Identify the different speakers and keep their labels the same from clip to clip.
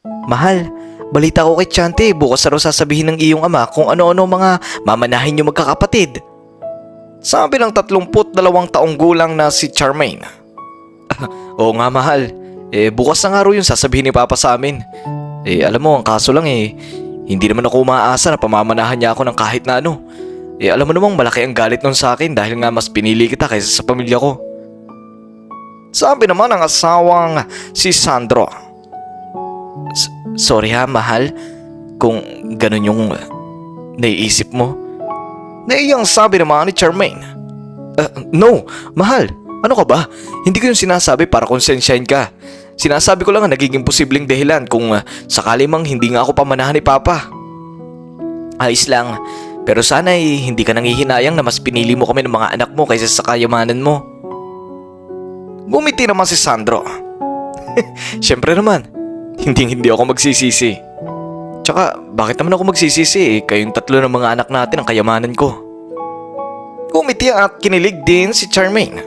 Speaker 1: Mahal, balita ko kay Chante, bukas na raw sasabihin ng iyong ama kung ano-ano mga mamanahin niyo magkakapatid. Sabi ng 32 taong gulang na si Charmaine. Oo nga mahal, eh bukas na nga raw yung sasabihin ni Papa sa amin. Eh alam mo, ang kaso lang eh, hindi naman ako umaasa na pamamanahan niya ako ng kahit na ano. Eh alam mo namang malaki ang galit nun sa akin dahil nga mas pinili kita kaysa sa pamilya ko. Sabi naman ng asawang si Sandro. "S- Sorry ha, mahal, kung ganun yung naiisip mo. Naiyang sabi naman ni Charmaine. "Uh, no, mahal, ano ka ba? Hindi ko yung sinasabi para konsensyahin ka. Sinasabi ko lang ang nagiging posibleng dahilan kung uh, sakali mang hindi nga ako pamanahan ni Papa. Ayos lang, pero sana ay hindi ka nangihinayang na mas pinili mo kami ng mga anak mo kaysa sa kayamanan mo. Gumiti naman si Sandro. Siyempre naman, hindi hindi ako magsisisi. Tsaka, bakit naman ako magsisisi eh? Kayong tatlo ng mga anak natin ang kayamanan ko. Gumiti at kinilig din si Charmaine.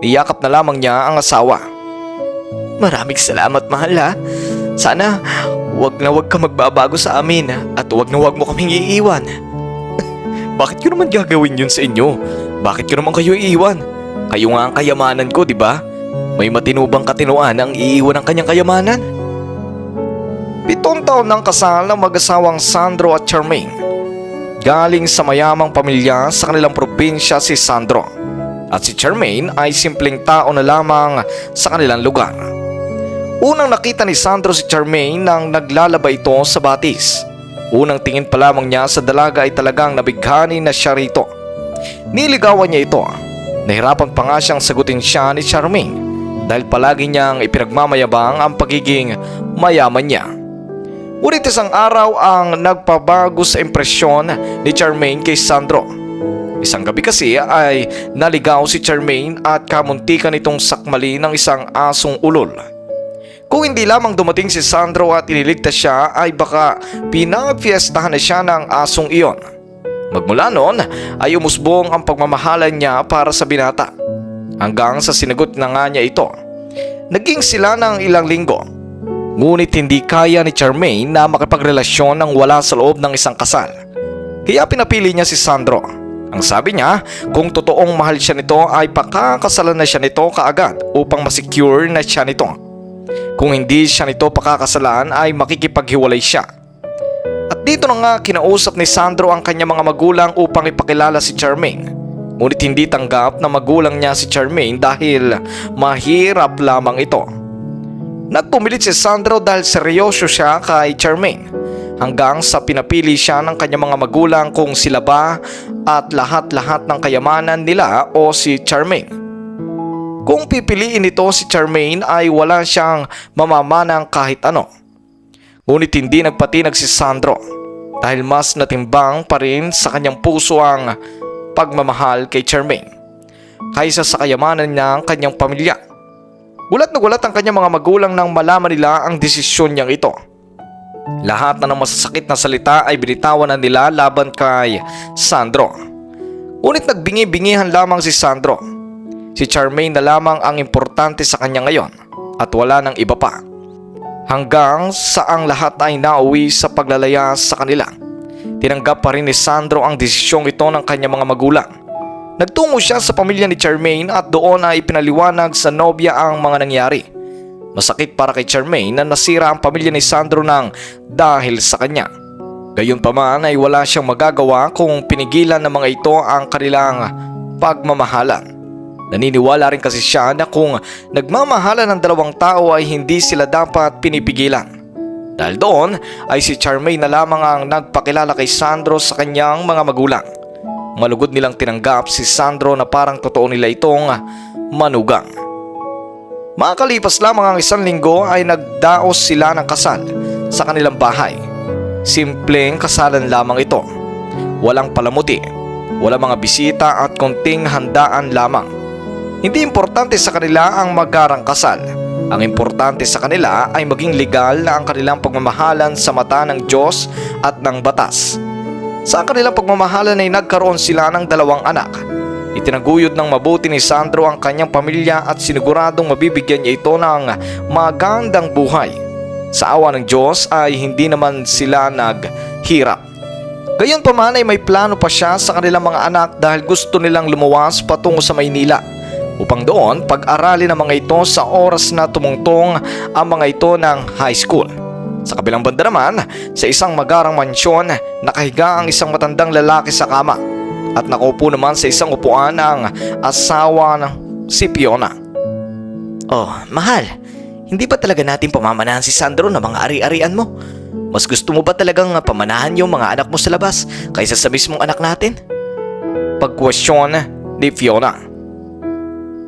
Speaker 1: Niyakap na lamang niya ang asawa. Maraming salamat mahal ha. Sana wag na wag ka magbabago sa amin at wag na wag mo kaming iiwan. Bakit ko naman gagawin yun sa inyo? Bakit ko naman kayo iiwan? Kayo nga ang kayamanan ko, di ba? May matinubang katinuan ang iiwan ng kanyang kayamanan. Pitong taon ng kasal ng mag-asawang Sandro at Charmaine. Galing sa mayamang pamilya sa kanilang probinsya si Sandro. At si Charmaine ay simpleng tao na lamang sa kanilang lugar. Unang nakita ni Sandro si Charmaine nang naglalaba ito sa batis. Unang tingin pa lamang niya sa dalaga ay talagang nabighani na siya rito. Niligawan niya ito. Nahirapan pa nga siyang sagutin siya ni Charmaine dahil palagi niyang ipinagmamayabang ang pagiging mayaman niya. Ngunit isang araw ang nagpabago sa impresyon ni Charmaine kay Sandro. Isang gabi kasi ay naligaw si Charmaine at kamuntikan itong sakmali ng isang asong ulol. Kung hindi lamang dumating si Sandro at iniligtas siya ay baka pinagfiestahan na siya ng asong iyon. Magmula noon ay umusbong ang pagmamahalan niya para sa binata. Hanggang sa sinagot na nga niya ito. Naging sila ng ilang linggo. Ngunit hindi kaya ni Charmaine na makipagrelasyon ng wala sa loob ng isang kasal. Kaya pinapili niya si Sandro. Ang sabi niya, kung totoong mahal siya nito ay pakakasalan na siya nito kaagad upang masecure na siya nito. Kung hindi siya nito pakakasalan ay makikipaghiwalay siya. At dito na nga kinausap ni Sandro ang kanyang mga magulang upang ipakilala si Charmaine. Ngunit hindi tanggap na magulang niya si Charmaine dahil mahirap lamang ito. Nagpumilit si Sandro dahil seryoso siya kay Charmaine hanggang sa pinapili siya ng kanyang mga magulang kung sila ba at lahat-lahat ng kayamanan nila o si Charmaine. Kung pipiliin ito si Charmaine ay wala siyang mamamanang kahit ano. Ngunit hindi nagpatinag si Sandro dahil mas natimbang pa rin sa kanyang puso ang pagmamahal kay Charmaine kaysa sa kayamanan ng kanyang pamilya. Gulat na gulat ang kanyang mga magulang nang malaman nila ang desisyon niyang ito. Lahat na ng masasakit na salita ay binitawan na nila laban kay Sandro. Ngunit nagbingi-bingihan lamang si Sandro. Si Charmaine na lamang ang importante sa kanya ngayon at wala nang iba pa. Hanggang sa ang lahat ay nauwi sa paglalaya sa kanila. Tinanggap pa rin ni Sandro ang desisyong ito ng kanyang mga magulang. Nagtungo siya sa pamilya ni Charmaine at doon ay pinaliwanag sa nobya ang mga nangyari. Masakit para kay Charmaine na nasira ang pamilya ni Sandro nang dahil sa kanya. Gayunpaman ay wala siyang magagawa kung pinigilan ng mga ito ang kanilang pagmamahalan. Naniniwala rin kasi siya na kung nagmamahalan ng dalawang tao ay hindi sila dapat pinipigilan. Dahil doon ay si Charmaine na lamang ang nagpakilala kay Sandro sa kanyang mga magulang. Malugod nilang tinanggap si Sandro na parang totoo nila itong manugang. Makakalipas lamang ang isang linggo ay nagdaos sila ng kasal sa kanilang bahay. Simpleng kasalan lamang ito. Walang palamuti, walang mga bisita at konting handaan lamang. Hindi importante sa kanila ang magarang kasal. Ang importante sa kanila ay maging legal na ang kanilang pagmamahalan sa mata ng Diyos at ng batas. Sa kanilang pagmamahalan ay nagkaroon sila ng dalawang anak. Itinaguyod ng mabuti ni Sandro ang kanyang pamilya at siniguradong mabibigyan niya ito ng magandang buhay. Sa awa ng Diyos ay hindi naman sila naghirap. Gayon pa man ay may plano pa siya sa kanilang mga anak dahil gusto nilang lumuwas patungo sa Maynila upang doon pag-aralin ang mga ito sa oras na tumungtong ang mga ito ng high school. Sa kabilang banda naman, sa isang magarang mansyon, nakahiga ang isang matandang lalaki sa kama at nakaupo naman sa isang upuan ang asawa ng si Fiona. Oh, mahal, hindi ba talaga natin pamamanahan si Sandro ng mga ari-arian mo? Mas gusto mo ba talagang pamanahan yung mga anak mo sa labas kaysa sa mismong anak natin? Pagkwestiyon ni Fiona.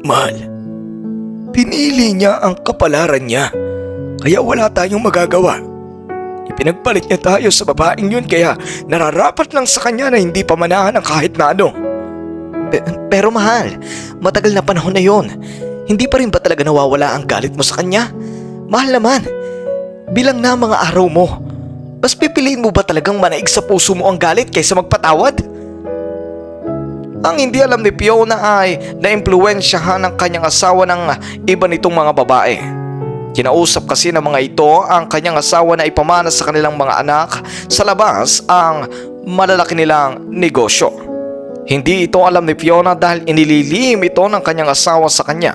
Speaker 1: Mahal, pinili niya ang kapalaran niya. Kaya wala tayong magagawa. Ipinagpalit niya tayo sa babaeng yun kaya nararapat lang sa kanya na hindi pamanahan ang kahit na ano. pero mahal, matagal na panahon na yon. Hindi pa rin ba talaga nawawala ang galit mo sa kanya? Mahal naman, bilang na mga araw mo. Mas pipiliin mo ba talagang manaig sa puso mo ang galit kaysa magpatawad? Ang hindi alam ni Fiona ay naimpluwensyahan ng kanyang asawa ng iba nitong mga babae. Kinausap kasi ng mga ito ang kanyang asawa na ipamana sa kanilang mga anak sa labas ang malalaki nilang negosyo. Hindi ito alam ni Fiona dahil inililihim ito ng kanyang asawa sa kanya.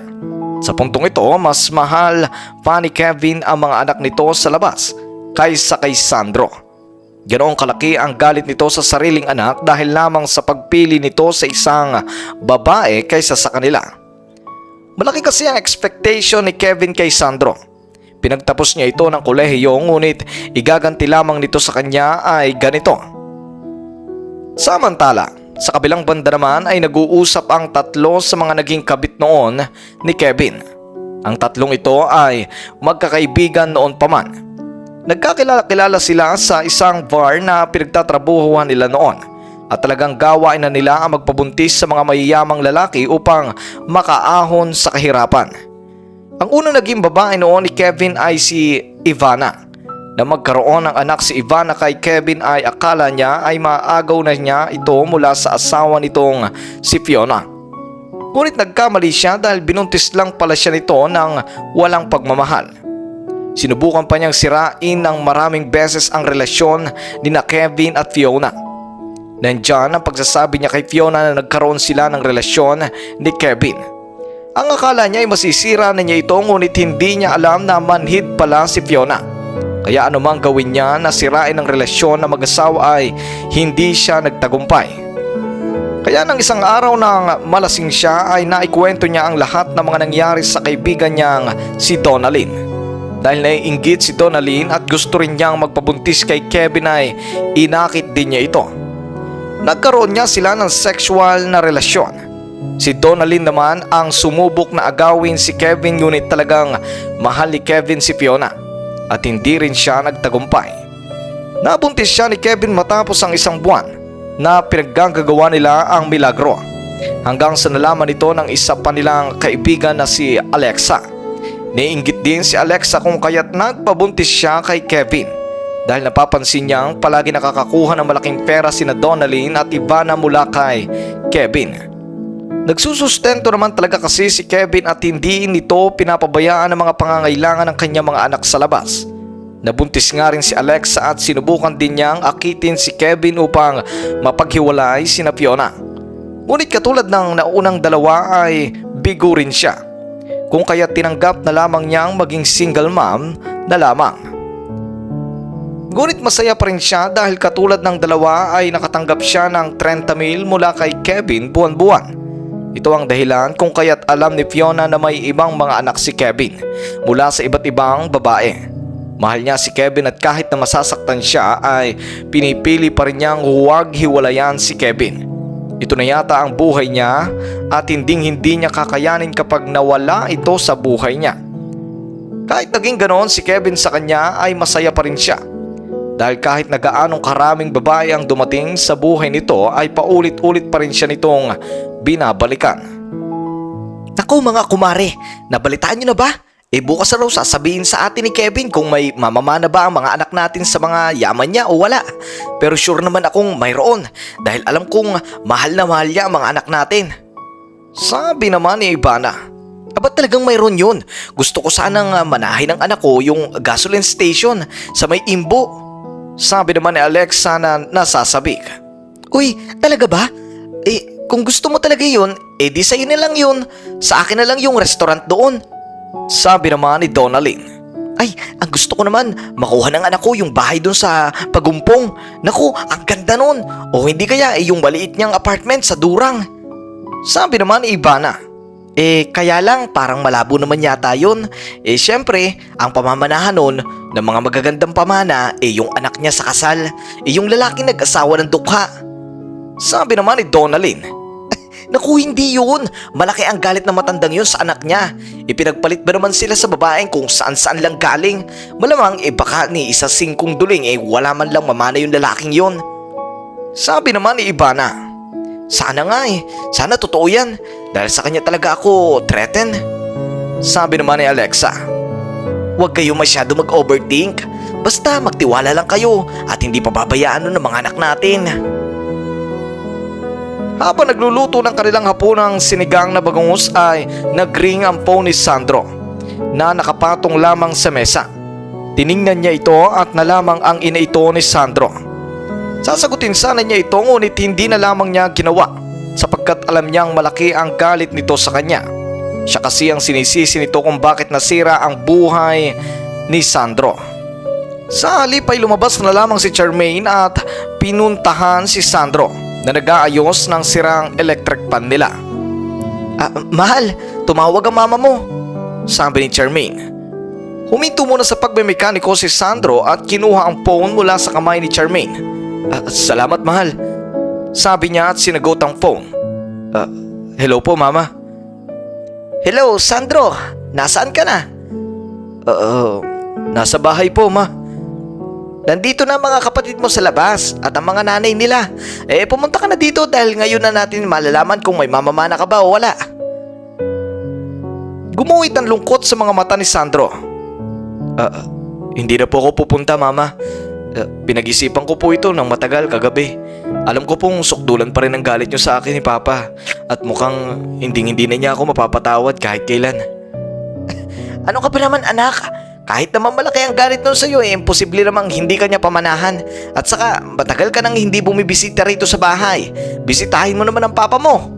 Speaker 1: Sa puntong ito, mas mahal pa ni Kevin ang mga anak nito sa labas kaysa kay Sandro. Ganoong kalaki ang galit nito sa sariling anak dahil lamang sa pagpili nito sa isang babae kaysa sa kanila. Malaki kasi ang expectation ni Kevin kay Sandro. Pinagtapos niya ito ng kolehiyo ngunit igaganti lamang nito sa kanya ay ganito. Samantala, sa kabilang banda naman ay nag-uusap ang tatlo sa mga naging kabit noon ni Kevin. Ang tatlong ito ay magkakaibigan noon pa man. Nagkakilala-kilala sila sa isang bar na pinagtatrabuhuhan nila noon at talagang gawain na nila ang magpabuntis sa mga mayayamang lalaki upang makaahon sa kahirapan. Ang unang naging babae noon ni Kevin ay si Ivana. Na magkaroon ng anak si Ivana kay Kevin ay akala niya ay maagaw na niya ito mula sa asawa nitong si Fiona. Ngunit nagkamali siya dahil binuntis lang pala siya nito ng walang pagmamahal. Sinubukan pa niyang sirain ng maraming beses ang relasyon ni na Kevin at Fiona. Nandyan ang pagsasabi niya kay Fiona na nagkaroon sila ng relasyon ni Kevin. Ang akala niya ay masisira na niya ito ngunit hindi niya alam na manhid pala si Fiona. Kaya anumang gawin niya na sirain ang relasyon ng mag-asawa ay hindi siya nagtagumpay. Kaya nang isang araw nang malasing siya ay naikwento niya ang lahat ng mga nangyari sa kaibigan niyang si Donalyn. Dahil naiinggit si Donalyn at gusto rin niyang magpabuntis kay Kevin ay inakit din niya ito. Nagkaroon niya sila ng sexual na relasyon. Si Donalyn naman ang sumubok na agawin si Kevin ngunit talagang mahal ni Kevin si Fiona at hindi rin siya nagtagumpay. Nabuntis siya ni Kevin matapos ang isang buwan na pinaggagawa nila ang milagro hanggang sa nalaman ito ng isa pa nilang kaibigan na si Alexa. Niinggit din si Alexa kung kaya't nagpabuntis siya kay Kevin dahil napapansin niyang palagi nakakakuha ng malaking pera sina Donalyn at Ivana mula kay Kevin. Nagsusustento naman talaga kasi si Kevin at hindi nito pinapabayaan ang mga pangangailangan ng kanyang mga anak sa labas. Nabuntis nga rin si Alexa at sinubukan din niyang akitin si Kevin upang mapaghiwalay sina Fiona. Ngunit katulad ng naunang dalawa ay bigo rin siya kung kaya tinanggap na lamang niyang maging single mom na lamang. Ngunit masaya pa rin siya dahil katulad ng dalawa ay nakatanggap siya ng 30 mil mula kay Kevin buwan-buwan. Ito ang dahilan kung kaya't alam ni Fiona na may ibang mga anak si Kevin mula sa iba't ibang babae. Mahal niya si Kevin at kahit na masasaktan siya ay pinipili pa rin niyang huwag hiwalayan si Kevin. Ito na yata ang buhay niya at hinding hindi niya kakayanin kapag nawala ito sa buhay niya. Kahit naging ganoon si Kevin sa kanya ay masaya pa rin siya. Dahil kahit nagaanong karaming babae ang dumating sa buhay nito ay paulit-ulit pa rin siya nitong binabalikan. Naku mga kumare, nabalitaan niyo na ba? Eh bukas na raw sasabihin sa atin ni Kevin kung may mamamana ba ang mga anak natin sa mga yaman niya o wala. Pero sure naman akong mayroon dahil alam kong mahal na mahal niya ang mga anak natin. Sabi naman ni Ivana. Aba talagang mayroon yun. Gusto ko sanang ah, manahin ng anak ko yung gasoline station sa may imbo. Sabi naman ni Alexa na nasasabik. Uy, talaga ba? Eh, kung gusto mo talaga yun, eh di sa'yo na lang yun. Sa akin na lang yung restaurant doon. Sabi naman ni Donalyn. Ay, ang gusto ko naman, makuha ng anak ko yung bahay doon sa Pagumpong. Naku, ang ganda nun. O hindi kaya eh, yung maliit niyang apartment sa Durang. Sabi naman ni Ivana. Eh, kaya lang parang malabo naman yata yun. Eh, syempre, ang pamamanahan nun ng mga magagandang pamana eh yung anak niya sa kasal. Eh, yung lalaki nag-asawa ng dukha. Sabi naman ni Donalyn. Naku, hindi yun. Malaki ang galit na matandang yun sa anak niya. Ipinagpalit ba naman sila sa babaeng kung saan-saan lang galing? Malamang eh baka ni isa singkong duling eh wala man lang mamana yung lalaking yun. Sabi naman ni Ivana. Sana nga eh. Sana totoo yan. Dahil sa kanya talaga ako threaten. Sabi naman ni Alexa. Huwag kayo masyado mag-overthink. Basta magtiwala lang kayo at hindi pababayaan nun ng mga anak natin. Habang nagluluto ng kanilang hapunang sinigang na bagungus ay nagring ang phone ni Sandro na nakapatong lamang sa mesa. Tiningnan niya ito at nalamang ang ina ito ni Sandro. Sasagutin sana niya ito ngunit hindi na lamang niya ginawa sapagkat alam niyang malaki ang galit nito sa kanya. Siya kasi ang sinisisi nito kung bakit nasira ang buhay ni Sandro. Sa halip ay lumabas na lamang si Charmaine at pinuntahan si Sandro na nag-aayos ng sirang electric pan nila. Ah, mahal, tumawag ang mama mo, sabi ni Charmaine. Huminto muna sa pagmemekaniko si Sandro at kinuha ang phone mula sa kamay ni Charmaine. Ah, salamat mahal, sabi niya at sinagot ang phone. Ah, hello po mama. Hello Sandro, nasaan ka na? Uh, nasa bahay po ma. Nandito na mga kapatid mo sa labas at ang mga nanay nila. Eh, pumunta ka na dito dahil ngayon na natin malalaman kung may mamamana ka ba o wala. Gumuhit ang lungkot sa mga mata ni Sandro. Ah, hindi na po ako pupunta, mama. Ah, pinag-isipan ko po ito ng matagal kagabi. Alam ko pong sukdulan pa rin ang galit niyo sa akin ni Papa. At mukhang hindi-hindi na niya ako mapapatawad kahit kailan. ano ka ba naman anak? Kahit naman malaki ang galit nun sa'yo, eh, imposible namang hindi ka niya pamanahan. At saka, matagal ka nang hindi bumibisita rito sa bahay. Bisitahin mo naman ang papa mo.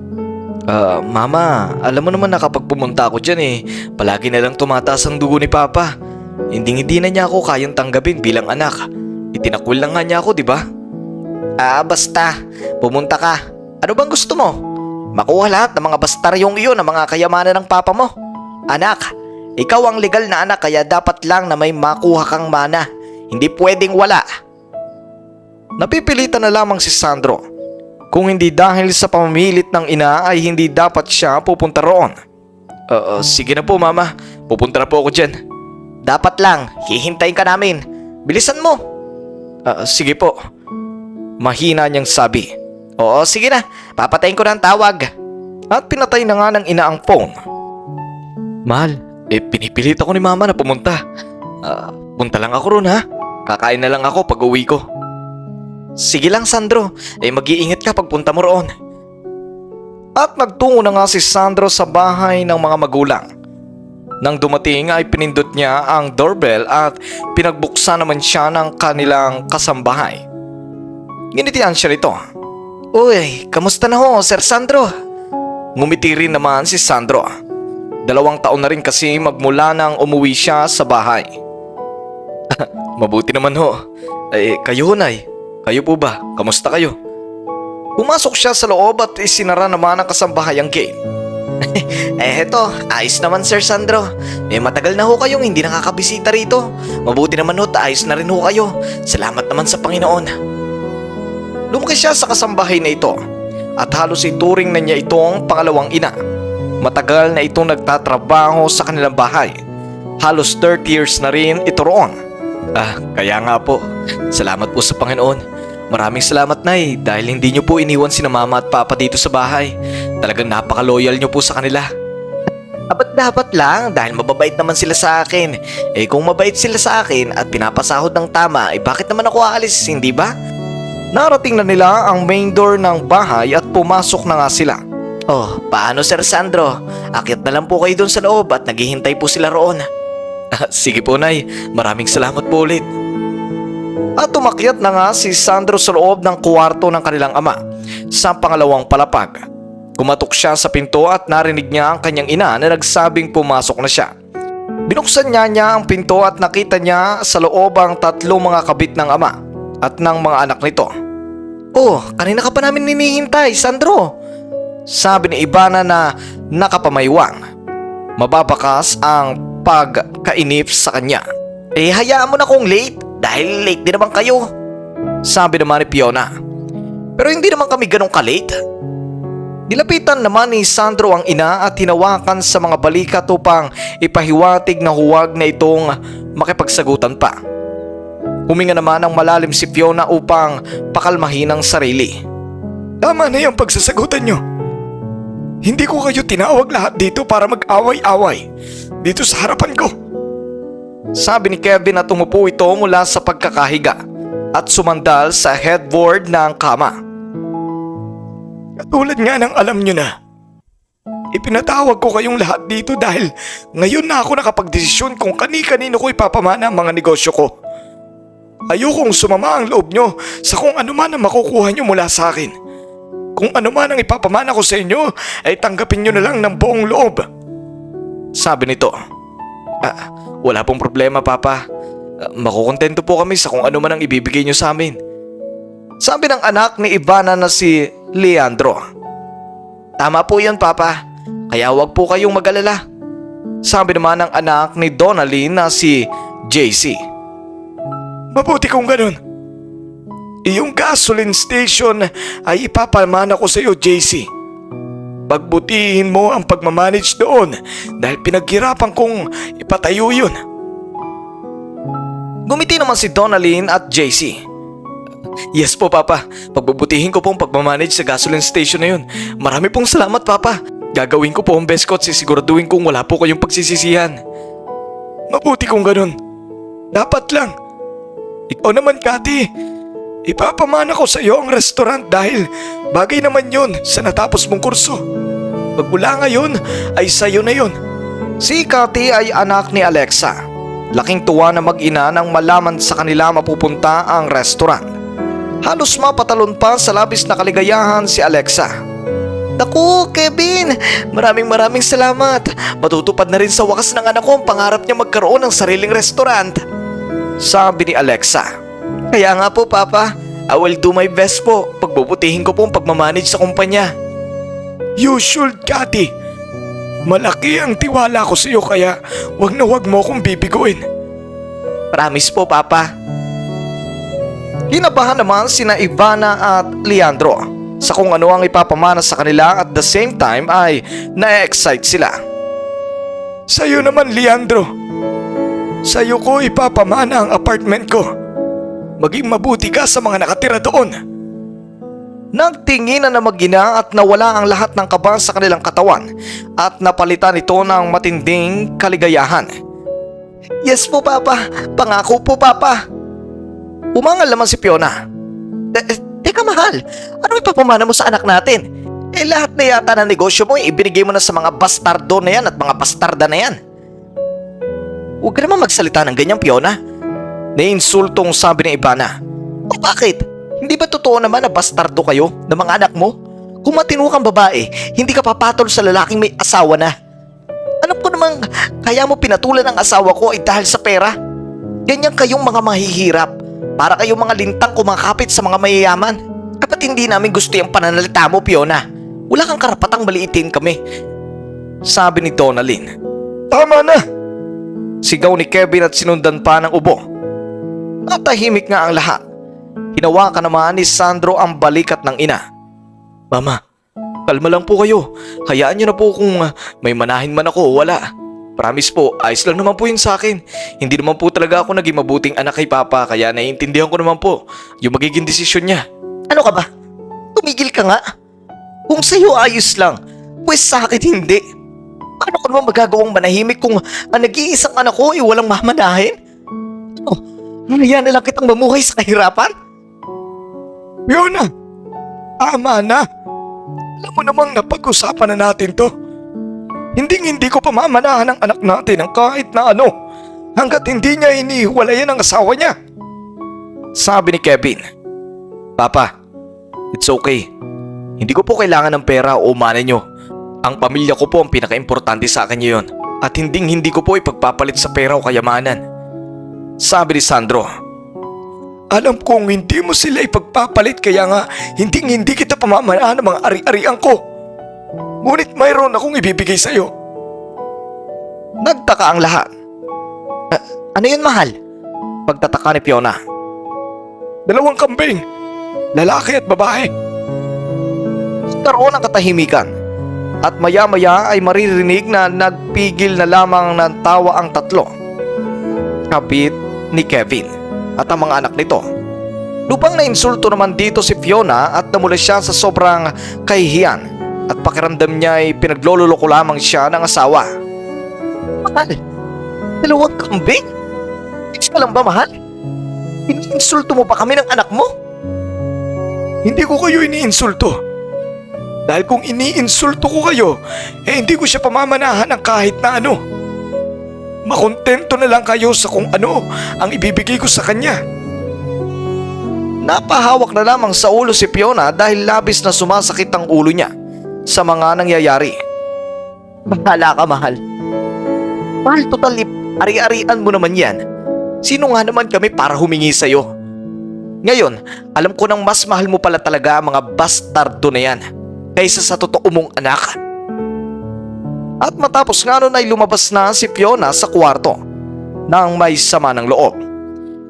Speaker 1: Ah, mama, alam mo naman na kapag pumunta ako dyan eh, palagi na lang tumataas ang dugo ni papa. Hindi hindi na niya ako kayang tanggapin bilang anak. Itinakwil lang nga niya ako, di ba? Ah, basta. Pumunta ka. Ano bang gusto mo? Makuha lahat ng mga bastaryong iyon ng mga kayamanan ng papa mo. Anak, ikaw ang legal na anak kaya dapat lang na may makuha kang mana. Hindi pwedeng wala. Napipilitan na lamang si Sandro. Kung hindi dahil sa pamimilit ng ina ay hindi dapat siya pupunta roon. Uh, uh, sige na po mama, pupunta na po ako dyan. Dapat lang, hihintayin ka namin. Bilisan mo. Uh, sige po. Mahina niyang sabi. Oo, sige na, papatayin ko ng tawag. At pinatay na nga ng ina ang phone. Mahal, eh pinipilit ako ni mama na pumunta. Ah, punta lang ako ron ha. Kakain na lang ako pag uwi ko. Sige lang Sandro, eh mag-iingat ka pagpunta mo roon. At nagtungo na nga si Sandro sa bahay ng mga magulang. Nang dumating ay pinindot niya ang doorbell at pinagbuksan naman siya ng kanilang kasambahay. Ginitian siya nito. Uy, kamusta na ho, Sir Sandro? Ngumiti rin naman si Sandro. Dalawang taon na rin kasi magmula nang umuwi siya sa bahay. Mabuti naman ho. Eh, kayo Nay. Kayo po ba? Kamusta kayo? Pumasok siya sa loob at isinara naman ang kasambahay ang gate. eh heto, ayos naman Sir Sandro. Eh matagal na ho kayong hindi nakakabisita rito. Mabuti naman ho, ayos na rin ho kayo. Salamat naman sa Panginoon. Lumaki siya sa kasambahay na ito at halos ituring na niya itong pangalawang ina. Matagal na itong nagtatrabaho sa kanilang bahay. Halos 30 years na rin ito roon. Ah, kaya nga po. Salamat po sa Panginoon. Maraming salamat, Nay, dahil hindi niyo po iniwan si mama at papa dito sa bahay. Talagang napaka-loyal niyo po sa kanila. Abat dapat lang dahil mababait naman sila sa akin. Eh kung mabait sila sa akin at pinapasahod ng tama, eh bakit naman ako aalis, hindi ba? Narating na nila ang main door ng bahay at pumasok na nga sila. Oh, paano Sir Sandro? Akit na lang po kayo doon sa loob at naghihintay po sila roon. Ah, Sige po, Nay. Maraming salamat po ulit. At umakyat na nga si Sandro sa loob ng kwarto ng kanilang ama sa pangalawang palapag. Kumatok siya sa pinto at narinig niya ang kanyang ina na nagsabing pumasok na siya. Binuksan niya niya ang pinto at nakita niya sa loob ang tatlong mga kabit ng ama at ng mga anak nito. Oh, kanina ka pa namin ninihintay, Sandro. Sabi ni Ibana na nakapamaywang. Mababakas ang pagkainip sa kanya. Eh hayaan mo na kung late dahil late din naman kayo. Sabi naman ni Fiona. Pero hindi naman kami ganong ka-late. Nilapitan naman ni Sandro ang ina at hinawakan sa mga balikat upang ipahiwatig na huwag na itong makipagsagutan pa. Huminga naman ng malalim si Fiona upang pakalmahin ang sarili. Tama na yung pagsasagutan nyo. Hindi ko kayo tinawag lahat dito para mag-away-away. Dito sa harapan ko. Sabi ni Kevin at umupo ito mula sa pagkakahiga at sumandal sa headboard ng kama. Katulad nga ng alam nyo na. Ipinatawag ko kayong lahat dito dahil ngayon na ako nakapagdesisyon kung kani-kanino ko ipapamana ang mga negosyo ko. Ayokong sumama ang loob nyo sa kung ano man ang makukuha nyo mula sa akin. Kung ano man ang ipapamana ko sa inyo ay tanggapin nyo na lang ng buong loob. Sabi nito, ah, wala pong problema papa. Ah, makukontento po kami sa kung ano man ang ibibigay nyo sa amin. Sabi ng anak ni Ivana na si Leandro. Tama po yan papa, kaya wag po kayong mag-alala. Sabi naman ng anak ni Donalyn na si JC. Mabuti kung ganun. Iyong gasoline station ay ipapamana ko sa iyo, JC. Pagbutihin mo ang pagmamanage doon dahil pinaghirapan kong ipatayo yun. Gumiti naman si Donalyn at JC. Yes po, Papa. Pagbubutihin ko po ang pagmamanage sa gasoline station na yun. Marami pong salamat, Papa. Gagawin ko po ang best ko at sisiguraduhin kong wala po kayong pagsisisihan. Mabuti kung ganun. Dapat lang. Ikaw naman, Kati. Ipapamana ko sa iyo ang restaurant dahil bagay naman yun sa natapos mong kurso. Magmula ngayon ay sa iyo na yun. Si Kati ay anak ni Alexa. Laking tuwa na mag-ina nang malaman sa kanila mapupunta ang restaurant. Halos mapatalon pa sa labis na kaligayahan si Alexa. Naku, Kevin! Maraming maraming salamat. Matutupad na rin sa wakas ng anak ko ang pangarap niya magkaroon ng sariling restaurant. Sabi ni Alexa. Kaya nga po, Papa. I will do my best po. Pagbubutihin ko po ang pagmamanage sa kumpanya. You should, Kati. Malaki ang tiwala ko sa iyo kaya wag na wag mo akong bibiguin. Promise po, Papa. Kinabahan naman sina Ivana at Leandro sa kung ano ang ipapamana sa kanila at the same time ay na-excite sila. Sa'yo naman, Leandro. Sa'yo ko ipapamana ang apartment ko. Maging mabuti ka sa mga nakatira doon. Nagtinginan na magina at nawala ang lahat ng kaba sa kanilang katawan at napalitan ito ng matinding kaligayahan. Yes po, Papa. Pangako po, Papa. Umangal naman si Fiona. Eh, eh, teka mahal, ano ipapamana mo sa anak natin? Eh lahat na yata ng negosyo mo ibinigay mo na sa mga bastardo na yan at mga bastarda na yan. Huwag ka naman magsalita ng ganyan, Fiona. Naiinsultong sabi ni Ivana. O bakit? Hindi ba totoo naman na bastardo kayo ng mga anak mo? Kung matino kang babae, hindi ka papatol sa lalaking may asawa na. Alam ko namang kaya mo pinatulan ang asawa ko ay dahil sa pera. Ganyan kayong mga mahihirap. Para kayong mga lintang kumakapit sa mga mayayaman. Kapat hindi namin gusto yung pananalita mo, Fiona. Wala kang karapatang maliitin kami. Sabi ni Donalyn. Tama na! Sigaw ni Kevin at sinundan pa ng ubo. Natahimik nga ang lahat. Hinawakan naman ni Sandro ang balikat ng ina. Mama, kalma lang po kayo. Hayaan niyo na po kung may manahin man ako o wala. Promise po, ayos lang naman po yun sa akin. Hindi naman po talaga ako naging mabuting anak kay Papa kaya naiintindihan ko naman po yung magiging desisyon niya. Ano ka ba? Tumigil ka nga. Kung sa'yo ayos lang, pues sa akin hindi. Paano ko naman magagawang manahimik kung ang nag-iisang anak ko ay walang mamanahin? Ano? Hanayan na lang kitang mamuhay sa kahirapan? Fiona! Tama na!
Speaker 2: Alam mo namang napag-usapan na natin to. Hindi hindi ko pamamanahan ng anak natin ng kahit na ano hanggat hindi niya inihiwalayan ang asawa niya.
Speaker 1: Sabi ni Kevin. Papa, it's okay. Hindi ko po kailangan ng pera o mana nyo. Ang pamilya ko po ang pinaka-importante sa akin ngayon. At hindi hindi ko po ipagpapalit sa pera o kayamanan. Sabi ni Sandro.
Speaker 2: Alam kong hindi mo sila ipagpapalit kaya nga hindi hindi kita pamamanahan ng mga ari-arian ko. Ngunit mayroon akong ibibigay sa'yo.
Speaker 1: Nagtaka ang lahat. "Ah, ano yun mahal? Pagtataka ni Fiona.
Speaker 2: Dalawang kambing. Lalaki at babae.
Speaker 1: Karoon ng katahimikan. At maya-maya ay maririnig na nagpigil na lamang ng tawa ang tatlo. Kapit ni Kevin at ang mga anak nito. Lupang na insulto naman dito si Fiona at namula siya sa sobrang kahihiyan at pakiramdam niya ay pinaglololoko lamang siya ng asawa. Mahal, dalawang kambing? Ka lang ba mahal? Iniinsulto mo pa kami ng anak mo?
Speaker 2: Hindi ko kayo iniinsulto. Dahil kung iniinsulto ko kayo, eh hindi ko siya pamamanahan ng kahit na ano. Makontento na lang kayo sa kung ano ang ibibigay ko sa kanya.
Speaker 1: Napahawak na lamang sa ulo si Fiona dahil labis na sumasakit ang ulo niya sa mga nangyayari. Bahala ka, mahal. Mahal, total, ari-arian mo naman yan. Sino nga naman kami para humingi sa'yo? Ngayon, alam ko nang mas mahal mo pala talaga ang mga bastardo na yan kaysa sa totoo mong anak. At matapos nga nun ay lumabas na si Fiona sa kwarto nang may sama ng loob.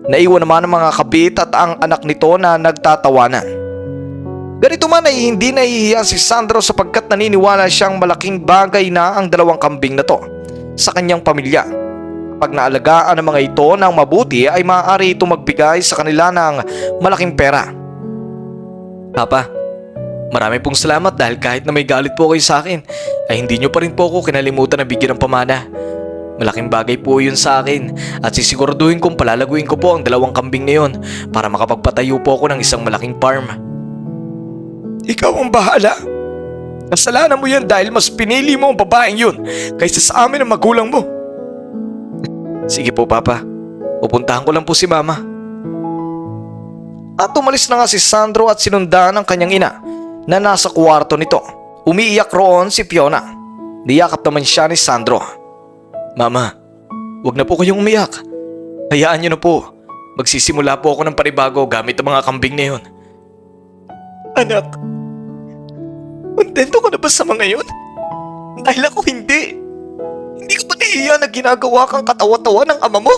Speaker 1: Naiwan naman ang mga kabit at ang anak nito na nagtatawanan. Ganito man ay hindi nahihiya si Sandro sapagkat naniniwala siyang malaking bagay na ang dalawang kambing na to sa kanyang pamilya. Pag naalagaan ng mga ito ng mabuti ay maaari ito magbigay sa kanila ng malaking pera. Papa, marami pong salamat dahil kahit na may galit po kayo sa akin ay hindi nyo pa rin po ako kinalimutan na bigyan ng pamana. Malaking bagay po yun sa akin at sisiguraduhin kong palalaguin ko po ang dalawang kambing na yun para makapagpatayo po ako ng isang malaking farm.
Speaker 2: Ikaw ang bahala. Kasalanan mo yan dahil mas pinili mo ang babaeng yun kaysa sa amin ang magulang mo.
Speaker 1: Sige po papa, pupuntahan ko lang po si mama. At umalis na nga si Sandro at sinundan ng kanyang ina na nasa kwarto nito. Umiiyak roon si Fiona. Niyakap naman siya ni Sandro. Mama, wag na po kayong umiyak. Hayaan niyo na po. Magsisimula po ako ng panibago gamit ang mga kambing na yun.
Speaker 2: Anak, kontento ka na ba sa mga yun? Dahil ako hindi. Hindi ko ba nahiya na ginagawa kang katawa-tawa ng ama mo?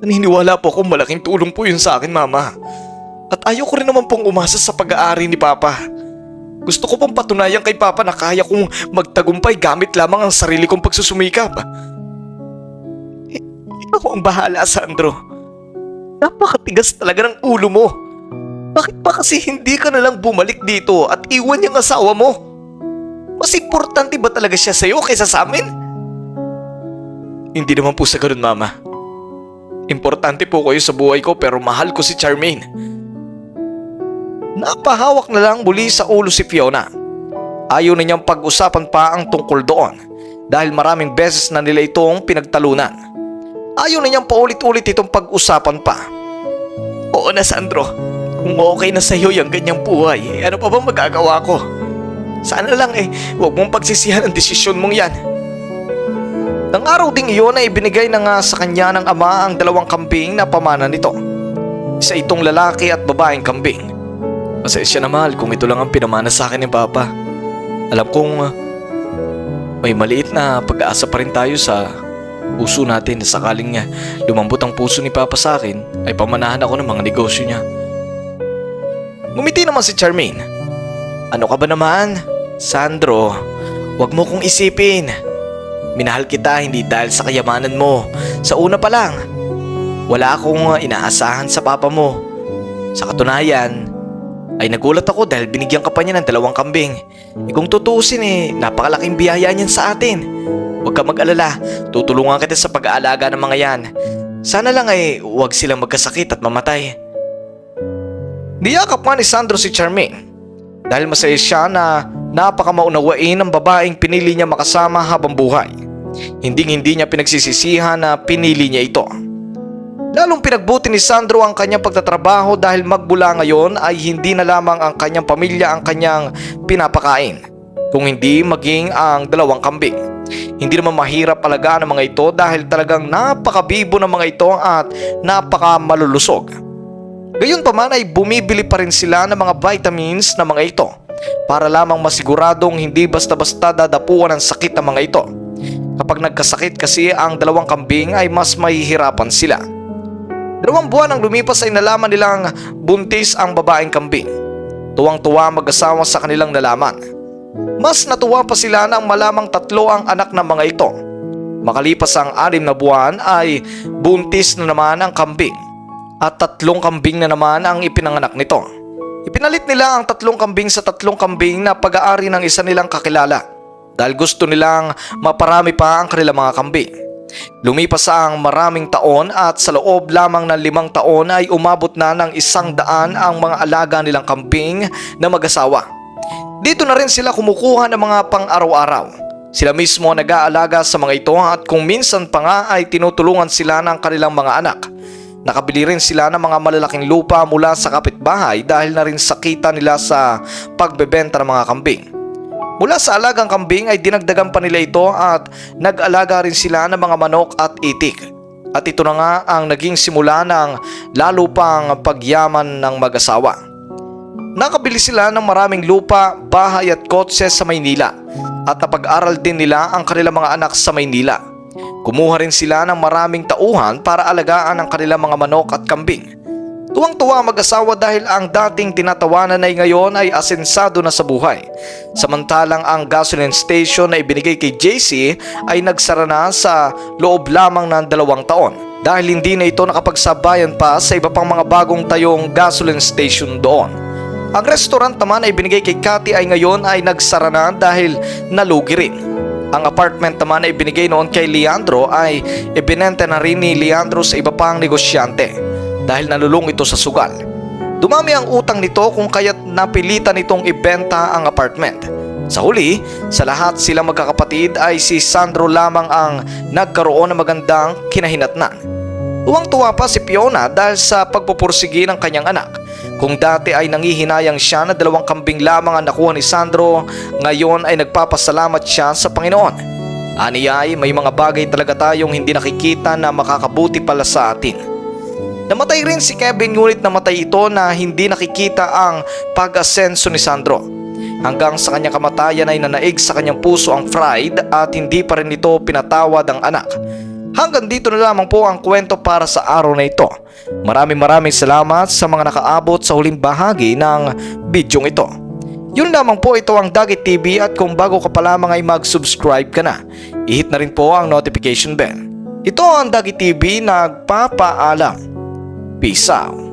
Speaker 1: Naniniwala po akong malaking tulong po yun sa akin, Mama. At ayaw ko rin naman pong umasa sa pag-aari ni Papa. Gusto ko pong patunayan kay Papa na kaya kong magtagumpay gamit lamang ang sarili kong pagsusumikap.
Speaker 2: Ikaw ang bahala, Sandro. Napakatigas talaga ng ulo mo. Bakit pa kasi hindi ka na lang bumalik dito at iwan yung asawa mo? Mas importante ba talaga siya sa'yo kaysa sa amin?
Speaker 1: Hindi naman po sa ganun, Mama. Importante po kayo sa buhay ko pero mahal ko si Charmaine. Napahawak na lang muli sa ulo si Fiona. Ayaw na niyang pag-usapan pa ang tungkol doon dahil maraming beses na nila itong pinagtalunan. Ayaw na niyang paulit-ulit itong pag-usapan pa.
Speaker 2: Oo na, Sandro. Kung okay na sa'yo yung ganyang buhay, eh, ano pa bang magagawa ko? Sana lang eh, huwag mong pagsisihan ang desisyon mong yan.
Speaker 1: Nang araw ding iyon ay ibinigay na nga sa kanya ng ama ang dalawang kambing na pamana nito. Isa itong lalaki at babaeng kambing. Pasensya na mahal kung ito lang ang pinamana sa akin ni Papa. Alam kong uh, may maliit na pag-aasa pa rin tayo sa puso natin na sakaling uh, lumambot ang puso ni Papa sa akin ay pamanahan ako ng mga negosyo niya. Ngumiti naman si Charmaine. Ano ka ba naman? Sandro, wag mo kong isipin. Minahal kita hindi dahil sa kayamanan mo. Sa una pa lang, wala akong uh, inaasahan sa papa mo. Sa katunayan, ay nagulat ako dahil binigyan ka pa niya ng dalawang kambing. E kung tutuusin eh, napakalaking biyaya niyan sa atin. Huwag ka mag-alala, tutulungan kita sa pag-aalaga ng mga yan. Sana lang ay huwag silang magkasakit at mamatay. Niyakap nga ni Sandro si Charmaine. Dahil masaya siya na napakamaunawain ng babaeng pinili niya makasama habang buhay. Hindi hindi niya pinagsisisihan na pinili niya ito. Lalong pinagbuti ni Sandro ang kanyang pagtatrabaho dahil magbula ngayon ay hindi na lamang ang kanyang pamilya ang kanyang pinapakain, kung hindi maging ang dalawang kambing. Hindi naman mahirap alagaan ang mga ito dahil talagang napakabibo ng mga ito at napakamalulusog. Gayon pa man ay bumibili pa rin sila ng mga vitamins na mga ito para lamang masiguradong hindi basta-basta dadapuan ng sakit ang mga ito. Kapag nagkasakit kasi ang dalawang kambing ay mas mahihirapan sila. Dalawang buwan ang lumipas ay nalaman nilang buntis ang babaeng kambing. Tuwang-tuwa ang mag-asawa sa kanilang nalaman. Mas natuwa pa sila nang malamang tatlo ang anak ng mga ito. Makalipas ang anim na buwan ay buntis na naman ang kambing at tatlong kambing na naman ang ipinanganak nito. Ipinalit nila ang tatlong kambing sa tatlong kambing na pag-aari ng isa nilang kakilala dahil gusto nilang maparami pa ang kanilang mga kambing. Lumipas ang maraming taon at sa loob lamang ng limang taon ay umabot na ng isang daan ang mga alaga nilang kambing na mag-asawa. Dito na rin sila kumukuha ng mga pang-araw-araw. Sila mismo nag-aalaga sa mga ito at kung minsan pa nga ay tinutulungan sila ng kanilang mga anak. Nakabili rin sila ng mga malalaking lupa mula sa kapitbahay dahil na rin sakita nila sa pagbebenta ng mga kambing. Mula sa alagang kambing ay dinagdagan pa nila ito at nag-alaga rin sila ng mga manok at itik. At ito na nga ang naging simula ng lalo pang pagyaman ng mag-asawa. Nakabili sila ng maraming lupa, bahay at kotse sa Maynila at napag-aral din nila ang kanilang mga anak sa Maynila. Kumuha rin sila ng maraming tauhan para alagaan ang kanilang mga manok at kambing. Tuwang-tuwa ang mag-asawa dahil ang dating tinatawanan ay ngayon ay asensado na sa buhay. Samantalang ang gasoline station na ibinigay kay JC ay nagsara na sa loob lamang ng dalawang taon dahil hindi na ito nakapagsabayan pa sa iba pang mga bagong tayong gasoline station doon. Ang restaurant naman ay binigay kay Cathy ay ngayon ay nagsara na dahil nalugi rin. Ang apartment naman ay binigay noon kay Leandro ay ibinenta na rin ni Leandro sa iba pang negosyante dahil nalulung ito sa sugal. Dumami ang utang nito kung kaya't napilitan nitong ibenta ang apartment. Sa huli, sa lahat silang magkakapatid ay si Sandro lamang ang nagkaroon ng magandang kinahinatnan. Tuwang-tuwa pa si Fiona dahil sa pagpupursigi ng kanyang anak. Kung dati ay nangihinayang siya na dalawang kambing lamang ang nakuha ni Sandro, ngayon ay nagpapasalamat siya sa Panginoon. Aniya ay may mga bagay talaga tayong hindi nakikita na makakabuti pala sa atin. Namatay rin si Kevin ngunit namatay ito na hindi nakikita ang pag-asenso ni Sandro. Hanggang sa kanyang kamatayan ay nanaig sa kanyang puso ang pride at hindi pa rin ito pinatawad ang anak. Hanggang dito na lamang po ang kwento para sa araw na ito. Maraming maraming salamat sa mga nakaabot sa huling bahagi ng bidyong ito. Yun lamang po ito ang Dagit TV at kung bago ka pa lamang ay mag-subscribe ka na. I-hit na rin po ang notification bell. Ito ang Dagit TV nagpapaalam. Peace out.